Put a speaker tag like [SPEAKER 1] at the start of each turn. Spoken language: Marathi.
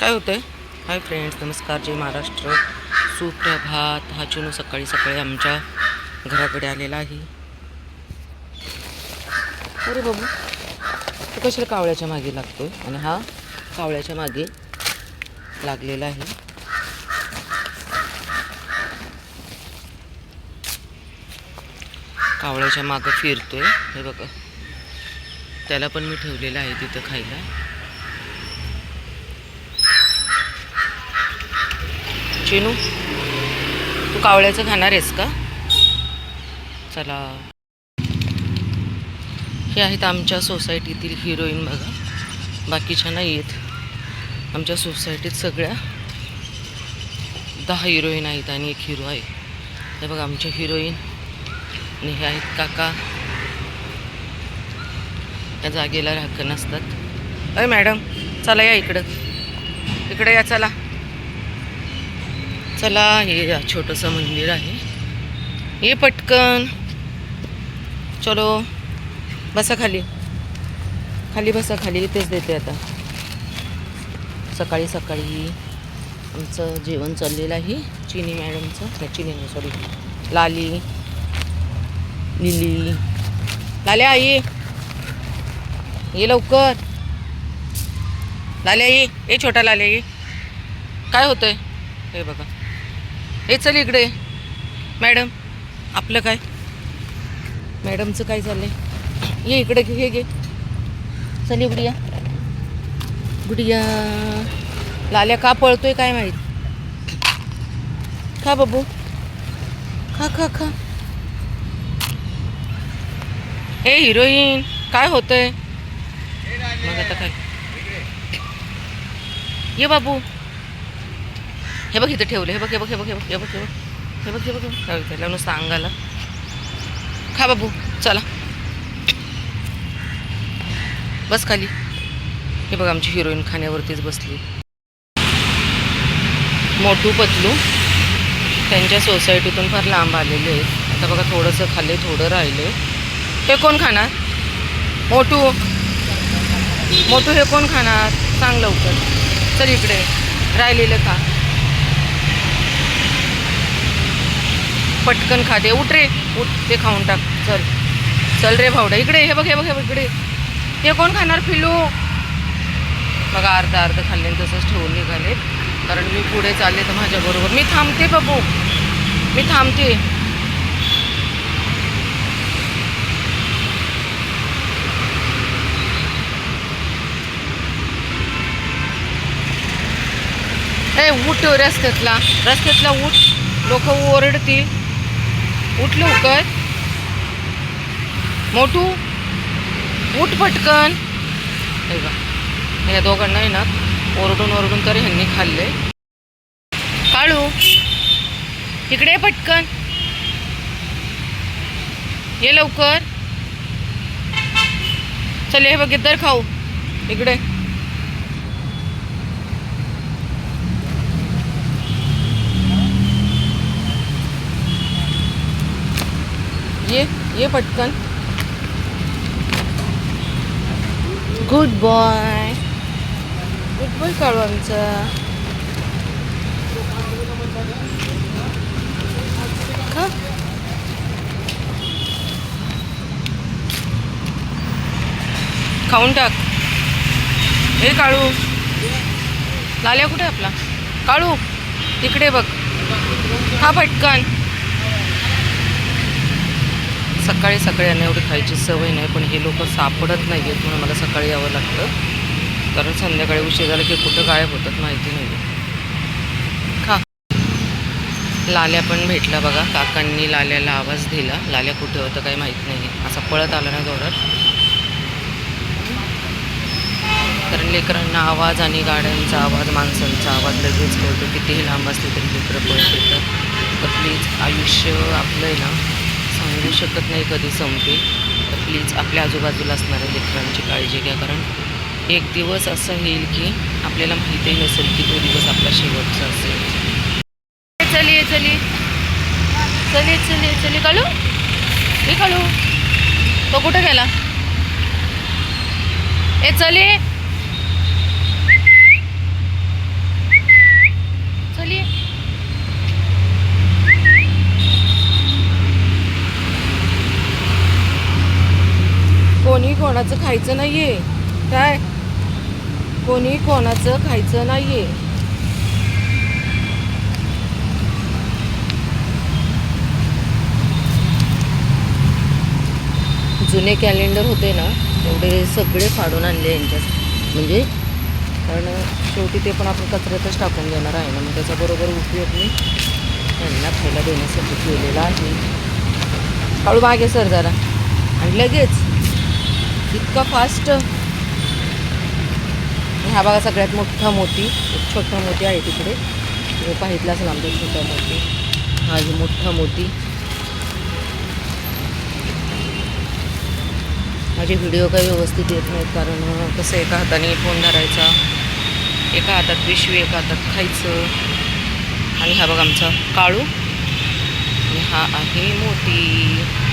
[SPEAKER 1] काय होतं आहे हाय फ्रेंड्स नमस्कार. जय महाराष्ट्र. सुप्रभात. हा चुनू सकाळी सकाळी आमच्या घराकडे आलेला आहे. अरे बाबू तो कशाला कावळ्याच्या मागे लागतो आहे आणि हा कावळ्याच्या मागे लागलेला आहे. कावळ्याच्या मागं फिरतोय. हे बघा. त्याला पण मी ठेवलेलं आहे तिथं खायला. चिनू तू कावळ्याचं खाणार आहेस का? चला. हे आहेत आमच्या सोसायटीतील हिरोईन बघा. बाकीच्या नाही आहेत. आमच्या सोसायटीत सगळ्या दहा हिरोईन आहेत आणि एक हिरो आहे. हे बघा आमच्या हिरोईन. आणि हे आहेत काका. त्या जागेला राखण नसतात. अरे मॅडम चला या इकडं. इकडे या चला. चला हे छोटंसं मंदिर आहे. ये पटकन. चलो बसा खाली. खाली बसा खाली इथेच देते आता. सकाळी सकाळी आमचं जेवण चाललेलं आहे. चिनी मॅडमचं नाही चिनी नाही सॉरी लाली. लिली लाल्या आई. ये लवकर. लाल्या ये ए छोटा लाल्या ये काय होतंय? हे बघा. हे चल इकडे. मॅडम. आपलं काय? मॅडमचं काय चाललंय? ये इकडे घे हे घे. चल गुडिया. गुडिया. लाल्या का पळतोय काय माहीत? खा बाबू. खा खा खा. हे हिरोईन काय होतंय? मग आता काय? ये बाबू. हे बघ इथं ठेवलं. हे बघ हे बघ हे बघ हे बघ हे बघ हे बघ. हे बघ हे बघ काय त्याला नुसतं अंगाला. खा बाबू चला. बस खाली. हे बघ आमची हिरोईन खाण्यावरतीच बसली. मोठू पतलू त्यांच्या सोसायटीतून फार लांब आलेले आहेत. आता बघा थोडंसं खाल्ले थोडं राहिले हे कोण खाणार? मोठू. मोठू हे कोण खाणार? सांग लवकर. चल इकडे. राहिलेलं का पटकन खाते. उठ रे. उठ ते खाऊन टाक. चल. चल रे भावडा. इकडे हे बघ हे बघ हे बघ इकडे. हे कोण खाणार? फिलू बघा अर्धा अर्ध खाल्ले तसंच ठेवून निघाले. कारण मी पुढे चालले तर माझ्याबरोबर. मी थांबते बाबू. मी थांबते. ए उठ रस्त्यातला. रस्त्यातला उठ. लोक ओरडतील. उठ लवकर मोठू उठ पटकन. हे बघ या दोघांना आहे ना ओरडून ओरडून तर ह्यांनी खाल्ले. काळू इकडे पटकन. ये लवकर. चल हे बघ तर खाऊ. इकडे. ये पटकन। गुड बॉय गुड बॉय काढू आमचा. खाऊन टाक. हे काळू लाल्या कुठे आपला? काळू तिकडे बघ. हा पटकन. सकाळी सकाळी आणि एवढी खायची सवय नाही पण हे लोक सापडत नाही आहेत म्हणून मला सकाळी यावं लागतं. कारण संध्याकाळी उशीर झाला की कुठं गायब होतात माहिती नाही खा. लाल्या पण भेटला बघा. काकांनी लाल्याला आवाज दिला. लाल्या कुठे होतं काही माहीत नाही. असा पळत आला ना जोरात. कारण लेकरांना आवाज आणि गाड्यांचा आवाज माणसांचा आवाज लगेच कळतो. कितीही लांब असले तरी लेकरं पळत येतात. तर प्लीज आयुष्य आपलं आहे ना. सांगू शकत नाही कधी संपेल तर प्लीज आपल्या आजूबाजूला असणाऱ्या लेकरांची काळजी घ्या कारण एक दिवस असं येईल की आपल्याला माहिती नसेल की तो दिवस आपला शेवटचा असेल. चलिए चलिए चलिए चलिए चलिए काळू हे काळू तो कुठं गेला? ए चले. कोणाचं खायचं नाही आहे काय? कोणी कोणाचं खायचं नाही आहे जुने कॅलेंडर होते ना तेवढे सगळे फाडून आणले यांच्या म्हणजे कारण शेवटी ते पण आपण कचऱ्यातच टाकून देणार आहे ना मग त्याच्याबरोबर उपयोग मी त्यांना खायला देण्यासाठी केलेला आहे. हळू मागे सर जरा. आणि लगेच. इतका फास्ट हा बघा सगळ्यात मोठा मोती एक छोटा मोती आहे तिकडे. तुम्ही पाहितला असेल आमचा छोटा मोती. हा जो मोठा मोती. माझे व्हिडिओ काही व्यवस्थित येत नाहीत कारण कसं एका हाताने फोन धरायचा एका हातात पिशवी एका हातात खायचं. आणि हा बघा आमचा काळू. आणि हा आहे मोती.